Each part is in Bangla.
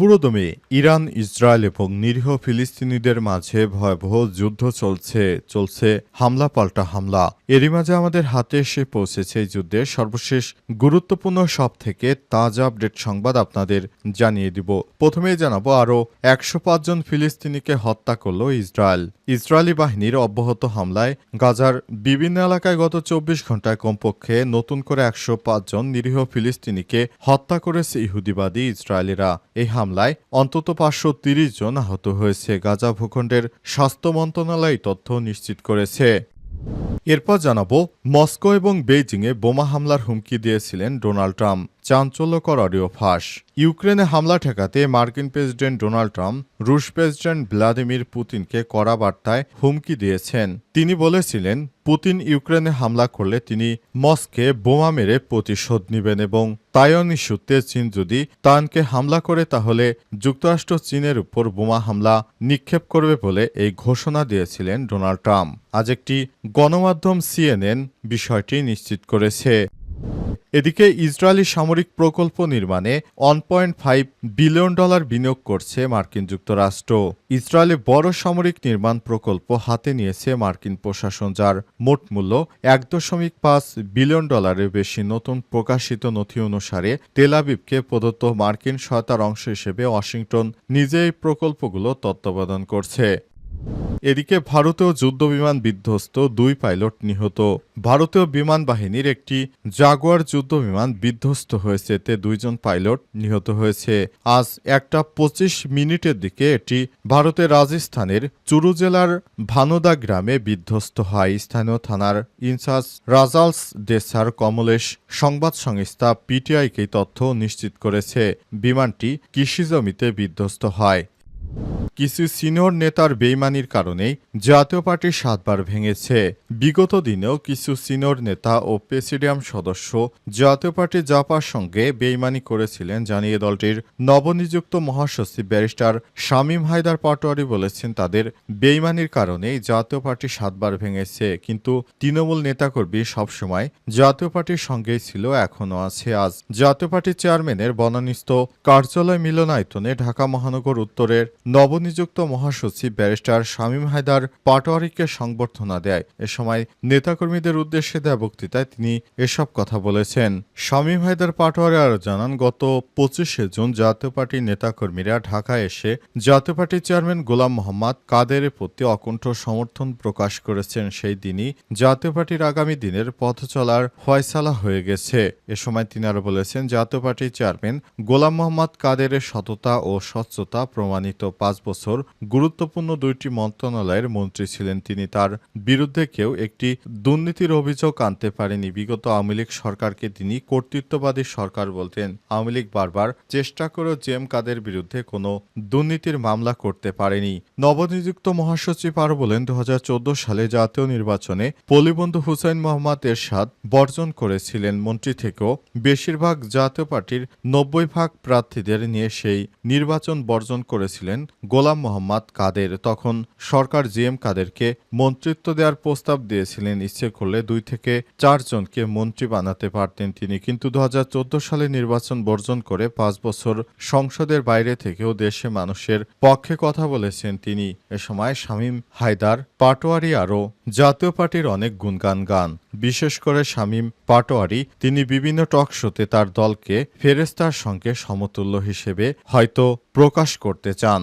পুরোদমে ইরান, ইসরায়েল এবং নিরীহ ফিলিস্তিনিদের মাঝে ভয়াবহ যুদ্ধ চলছে চলছে হামলা পাল্টা হামলা। এরই মাঝে আমাদের হাতে এসে পৌঁছেছে এই যুদ্ধের সর্বশেষ গুরুত্বপূর্ণ সব থেকে তাজা আপডেট সংবাদ আপনাদের জানিয়ে দিব। প্রথমেই জানাব, আরও একশো পাঁচজন ফিলিস্তিনিকে হত্যা করল ইসরায়েল। ইসরায়েলি বাহিনীর অব্যাহত হামলায় গাজার বিভিন্ন এলাকায় গত চব্বিশ ঘন্টায় কমপক্ষে নতুন করে একশো পাঁচজন নিরীহ ফিলিস্তিনিকে হত্যা করেছে ইহুদিবাদী ইসরায়েলিরা। এই হামলায় অন্তত পাঁচশো তিরিশ জন আহত হয়েছে। গাজা ভূখণ্ডের স্বাস্থ্য মন্ত্রণালয় তথ্য নিশ্চিত করেছে। এরপর জানাব, মস্কো এবং বেইজিংয়ে বোমা হামলার হুমকি দিয়েছিলেন ডোনাল্ড ট্রাম্প। চাঞ্চল্যকর অডিও ফাঁস। ইউক্রেনে হামলা ঠেকাতে মার্কিন প্রেসিডেন্ট ডোনাল্ড ট্রাম্প, রুশ প্রেসিডেন্ট ভ্লাদিমির পুতিনকে কড়া বার্তায় হুমকি দিয়েছেন। তিনি বলেছিলেন, পুতিন ইউক্রেনে হামলা করলে তিনি মস্কে বোমা মেরে প্রতিশোধ নেবেন এবং তাইওয়ান ইস্যুতে চীন যদি তানকে হামলা করে, তাহলে যুক্তরাষ্ট্র চীনের উপর বোমা হামলা নিক্ষেপ করবে বলে এই ঘোষণা দিয়েছিলেন ডোনাল্ড ট্রাম্প। আজ একটি গণমাধ্যম সিএনএন বিষয়টি নিশ্চিত করেছে। এদিকে ইসরায়েলি সামরিক প্রকল্প নির্মাণে one point five billion dollar বিনিয়োগ করছে মার্কিন যুক্তরাষ্ট্র। ইসরায়েলে বড় সামরিক নির্মাণ প্রকল্প হাতে নিয়েছে মার্কিন প্রশাসন, যার মোট মূল্য এক দশমিক পাঁচ বিলিয়ন ডলারের বেশি। নতুন প্রকাশিত নথি অনুসারে তেলাবিবকে প্রদত্ত মার্কিন সহায়তার অংশ হিসেবে ওয়াশিংটন নিজে এই প্রকল্পগুলো তত্ত্বাবধান করছে। এদিকে ভারতীয় যুদ্ধবিমান বিধ্বস্ত দুই পাইলট নিহত। ভারতীয় বিমান বাহিনীর একটি জাগুয়ার যুদ্ধবিমান বিধ্বস্ত হয়েছে, এতে দুইজন পাইলট নিহত হয়েছে। আজ একটা পঁচিশ মিনিটের দিকে এটি ভারতের রাজস্থানের চুরু জেলার ভানোদা গ্রামে বিধ্বস্ত হয়। স্থানীয় থানার ইনচার্জ রাজালস দেসার কমলেশ সংবাদ সংস্থা পিটিআইকে তথ্য নিশ্চিত করেছে, বিমানটি কৃষি জমিতে বিধ্বস্ত হয়। কিছু সিনিয়র নেতার বেইমানির কারণেই জাতীয় পার্টি সাতবার ভেঙেছে। বিগত দিনেও কিছু সিনিয়র নেতা ও প্রেসিডিয়াম সদস্য জাতীয় পার্টি জাপার সঙ্গে বেইমানি করেছিলেন জানিয়ে দলটির নবনিযুক্ত মহাসচিব ব্যারিস্টার শামীম হায়দার পাটোয়ারি বলেছেন তাদের বেইমানির কারণেই জাতীয় পার্টি সাতবার ভেঙেছে, কিন্তু তৃণমূল নেতাকর্মী সবসময় জাতীয় পার্টির সঙ্গেই ছিল, এখনও আছে আজ। জাতীয় পার্টির চেয়ারম্যানের বনানিস্থ কার্যালয় মিলনায়তনে ঢাকা মহানগর উত্তরের নবনিযুক্ত মহাসচিব ব্যারিস্টার শামীম হায়দার পাটোয়ারিকে সংবর্ধনা দেয়। এ সময় নেতাকর্মীদের উদ্দেশ্যে দেয়া বক্তৃতায় তিনি এসব কথা বলেছেন। শামীম হায়দার পাটোয়ারি আরও জানান, গত পঁচিশে জুন জাতীয় পার্টির নেতাকর্মীরা ঢাকায় এসে জাতীয় পার্টির চেয়ারম্যান গোলাম মোহাম্মদ কাদেরের প্রতি অকুণ্ঠ সমর্থন প্রকাশ করেছেন। সেই দিনই জাতীয় পার্টির আগামী দিনের পথ চলার ফয়সালা হয়ে গেছে। এ সময় তিনি আরও বলেছেন, জাতীয় পার্টির চেয়ারম্যান গোলাম মোহাম্মদ কাদেরের সততা ও স্বচ্ছতা প্রমাণিত। পাঁচ বছর গুরুত্বপূর্ণ দুইটি মন্ত্রণালয়ের মন্ত্রী ছিলেন তিনি। তার বিরুদ্ধে কেউ একটি দুর্নীতির অভিযোগ আনতে পারেনি। বিগত আওয়ামী লীগ সরকারকে তিনি কর্তৃত্ববাদী সরকার বলতেন। আওয়ামী লীগ বারবার চেষ্টা করেও জেম কাদের বিরুদ্ধে কোনো দুর্নীতির মামলা করতে পারেনি। নবনিযুক্ত মহাসচিব আরও বলেন দু হাজার চোদ্দ সালে জাতীয় নির্বাচনে পলিবন্ধু হুসাইন মোহাম্মদ এরশাদ বর্জন করেছিলেন। মন্ত্রী থেকেও বেশিরভাগ জাতীয় পার্টির নব্বই ভাগ প্রার্থীদের নিয়ে সেই নির্বাচন বর্জন করেছিলেন। গোলাম মোহাম্মদ কাদের তখন সরকার জি এম কাদেরকে মন্ত্রিত্ব দেওয়ার প্রস্তাব দিয়েছিলেন। ইচ্ছে করলে দুই থেকে চারজনকে মন্ত্রী বানাতে পারতেন তিনি। কিন্তু দু হাজার চোদ্দ সালে নির্বাচন বর্জন করে পাঁচ বছর সংসদের বাইরে থেকেও দেশে মানুষের পক্ষে কথা বলেছেন তিনি। এ সময় শামীম হায়দার পাটোয়ারি আরও জাতীয় পার্টির অনেক গুণগান গান। বিশেষ করে শামীম পাটোয়ারি, তিনি বিভিন্ন টক শোতে তার দলকে ফেরেস্তার সঙ্গে সমতুল্য হিসেবে হয়তো প্রকাশ করতে চান।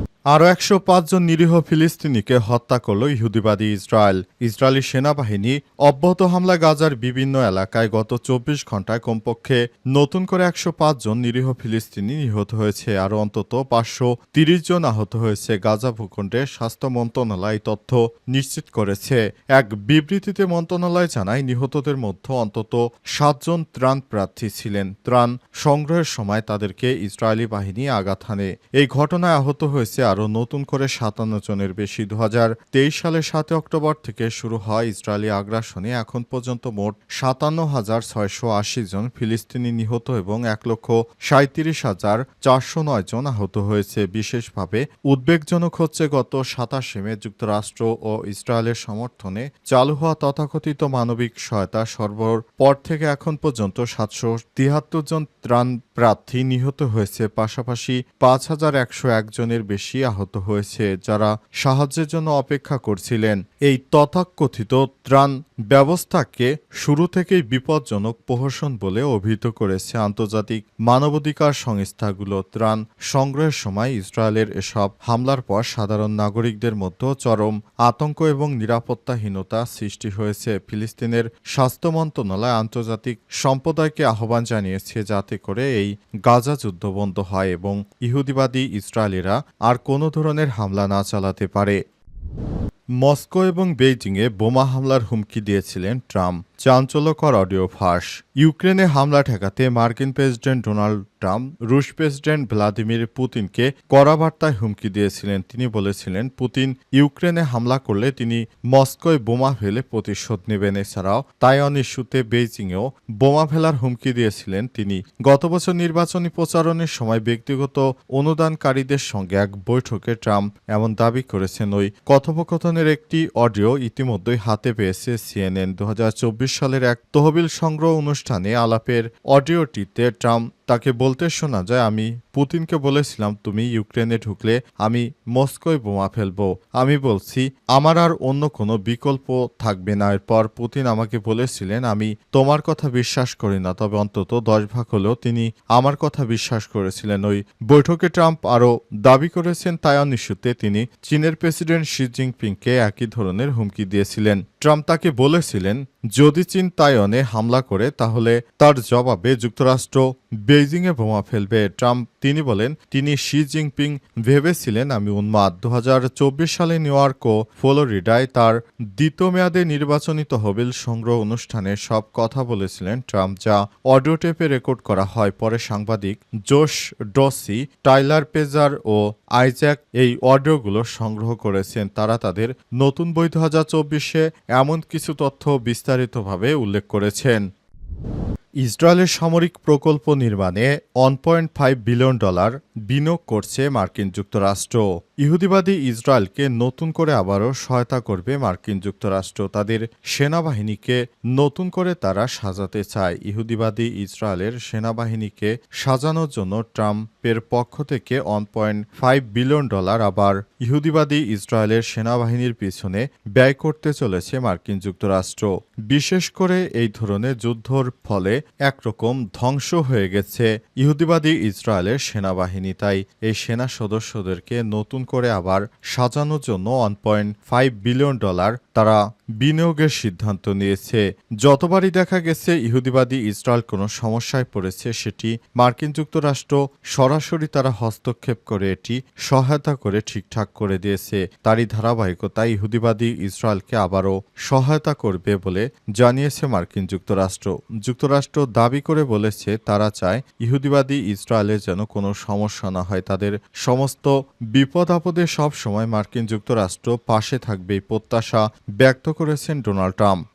আরও একশো পাঁচজন নিরীহ ফিলিস্তিনিকে হত্যা করল ইহুদিবাদী ইসরায়েল। ইসরায়েলি সেনাবাহিনী অব্যাহত হামলা গাজার বিভিন্ন এলাকায় গত চব্বিশ ঘন্টায় কমপক্ষে নতুন করে একশো পাঁচ জন নিরীহ ফিলিস্তিনি নিহত হয়েছে, আরও অন্তত পাঁচশো তিরিশ জন আহত হয়েছে। গাজা ভূখণ্ডে স্বাস্থ্য মন্ত্রণালয় তথ্য নিশ্চিত করেছে। এক বিবৃতিতে মন্ত্রণালয় জানায়, নিহতদের মধ্যে অন্তত সাতজন ত্রাণ প্রার্থী ছিলেন। ত্রাণ সংগ্রহের সময় তাদেরকে ইসরায়েলি বাহিনী আঘাত হানে। এই ঘটনায় আহত হয়েছে আরও নতুন করে সাতান্ন জনের বেশি। দু সালের সাতই অক্টোবর থেকে শুরু হয় ইসরায়েলি আগ্রাসনে। এখন পর্যন্ত মোট সাতান্ন হাজার ছয়শো আশি জন ফিলিস্তিনি নিহত এবং এক লক্ষ সাঁত্রিশ হাজার চারশো নয় জন আহত হয়েছে। বিশেষভাবে উদ্বেগজনক হচ্ছে গত সাতাশে মে যুক্তরাষ্ট্র ও ইসরায়েলের সমর্থনে চালু হওয়া তথাকথিত মানবিক সহায়তা সরবরাহ পর থেকে এখন পর্যন্ত সাতশো তিয়াত্তর জন ত্রাণ প্রার্থী নিহত হয়েছে, পাশাপাশি পাঁচ হাজার একশো একজনের বেশি আহত হয়েছে যারা সাহায্যের জন্য অপেক্ষা করছিলেন। এই তথাকথিত ত্রাণ ব্যবস্থাকে শুরু থেকেই বিপজ্জনক প্রহসন বলে অভিহিত করেছে আন্তর্জাতিক মানবাধিকার সংস্থাগুলো। ত্রাণ সংগ্রহের সময় ইসরায়েলের এসব হামলার পর সাধারণ নাগরিকদের মধ্যে চরম আতঙ্ক এবং নিরাপত্তাহীনতা সৃষ্টি হয়েছে। ফিলিস্তিনের স্বাস্থ্য মন্ত্রণালয় আন্তর্জাতিক সম্প্রদায়কে আহ্বান জানিয়েছে যাতে করে এই গাজা যুদ্ধ বন্ধ হয় এবং ইহুদিবাদী ইসরায়েলিরা আর কোনো ধরনের হামলা না চালাতে পারে। মস্কো এবং বেইজিংয়ে বোমা হামলার হুমকি দিয়েছিলেন ট্রাম্প। চাঞ্চল্যকর অডিও ফাঁস। ইউক্রেনে হামলা ঠেকাতে মার্কিন প্রেসিডেন্ট ডোনাল্ড ট্রাম্প, রুশ প্রেসিডেন্ট ভ্লাদিমির পুতিনকে কড়া বার্তায় হুমকি দিয়েছিলেন। তিনি বলেছিলেন, পুতিন ইউক্রেনে হামলা করলে তিনি মস্কোয় বোমা ফেলে প্রতিশোধ নেবেন। এছাড়াও তাইওয়ান ইস্যুতে বেইজিংয়েও বোমা ফেলার হুমকি দিয়েছিলেন তিনি। গত বছর নির্বাচনী প্রচারণের সময় ব্যক্তিগত অনুদানকারীদের সঙ্গে এক বৈঠকে ট্রাম্প এমন দাবি করেছেন। ওই কথোপকথনের একটি অডিও ইতিমধ্যেই হাতে পেয়েছে সিএনএন। দু হাজার চব্বিশ সালের এক তহবিল সংগ্রহ অনুষ্ঠানে আলাপের অডিওটিতে ট্রাম্প তাকে বলতে শোনা যায় আমি পুতিনকে বলেছিলাম, তুমি ইউক্রেনে ঢুকলে আমি মস্কোয় বোমা ফেলব। আমি বলছি, আমার আর অন্য কোনো বিকল্প থাকবে না। এরপর পুতিন আমাকে বলেছিলেন, আমি তোমার কথা বিশ্বাস করি না। তবে অন্তত দশ ভাগ হলেও তিনি আমার কথা বিশ্বাস করেছিলেন। ওই বৈঠকে ট্রাম্প আরও দাবি করেছেন তাইওয়ান ইস্যুতে তিনি চীনের প্রেসিডেন্ট শি জিনপিংকে একই ধরনের হুমকি দিয়েছিলেন। ট্রাম্প তাকে বলেছিলেন, যদি চীন তাইওয়ানে হামলা করে, তাহলে তার জবাবে যুক্তরাষ্ট্র বেইজিংয়ে বোমা ফেলবে। ট্রাম্প তিনি বলেন, তিনি শি জিনপিং ভেবেছিলেন আমি উন্মাদ। দু হাজার চব্বিশ সালে নিউ ইয়র্ক ও ফ্লোরিডায় তার দ্বিতীয় মেয়াদে নির্বাচনী তহবিল সংগ্রহ অনুষ্ঠানে সব কথা বলেছিলেন ট্রাম্প, যা অডিও টেপে রেকর্ড করা হয়। পরে সাংবাদিক জোশ ডসি, টাইলার পেজার ও আইজ্যাক এই অডিওগুলো সংগ্রহ করেছেন। তারা তাদের নতুন বই দু এমন কিছু তথ্য বিস্তারিতভাবে উল্লেখ করেছেন। ইসরায়েলের সামরিক প্রকল্প নির্মাণে one point five billion dollar বিনিয়োগ করছে মার্কিন যুক্তরাষ্ট্র। ইহুদিবাদী ইসরায়েলকে নতুন করে আবারও সহায়তা করবে মার্কিন যুক্তরাষ্ট্র। তাদের সেনাবাহিনীকে নতুন করে তারা সাজাতে চায়। ইহুদিবাদী ইসরায়েলের সেনাবাহিনীকে সাজানোর জন্য ট্রাম্পের পক্ষ থেকে one point five billion dollar আবার ইহুদিবাদী ইসরায়েলের সেনাবাহিনীর পিছনে ব্যয় করতে চলেছে মার্কিন যুক্তরাষ্ট্র। বিশেষ করে এই ধরনের যুদ্ধর ফলে একরকম ধ্বংস হয়ে গেছে। ইহুদিবাদী ইসরায়েলের সেনাবাহিনী তাই এই সেনা সদস্যদেরকে নতুন করে আবার সাজানোর জন্য one point five billion dollar তারা বিনিয়োগের সিদ্ধান্ত নিয়েছে। যতবারই দেখা গেছে ইহুদিবাদী ইসরায়েল কোনো সমস্যায় পড়েছে, সেটি মার্কিন যুক্তরাষ্ট্র সরাসরি তারা হস্তক্ষেপ করে এটি সহায়তা করে ঠিকঠাক করে দিয়েছে। তারই ধারাবাহিকতায় ইহুদিবাদী ইসরায়েলকে আবারও সহায়তা করবে বলে জানিয়েছে মার্কিন যুক্তরাষ্ট্র। যুক্তরাষ্ট্র দাবি করে বলেছে, তারা চায় ইহুদিবাদী ইসরায়েলের যেন কোনো সমস্যা না হয়। তাদের সমস্ত বিপদ আপদে সব সময় মার্কিন যুক্তরাষ্ট্র পাশে থাকবে প্রত্যাশা ব্যক্ত করেছেন ডোনাল্ড ট্রাম্প।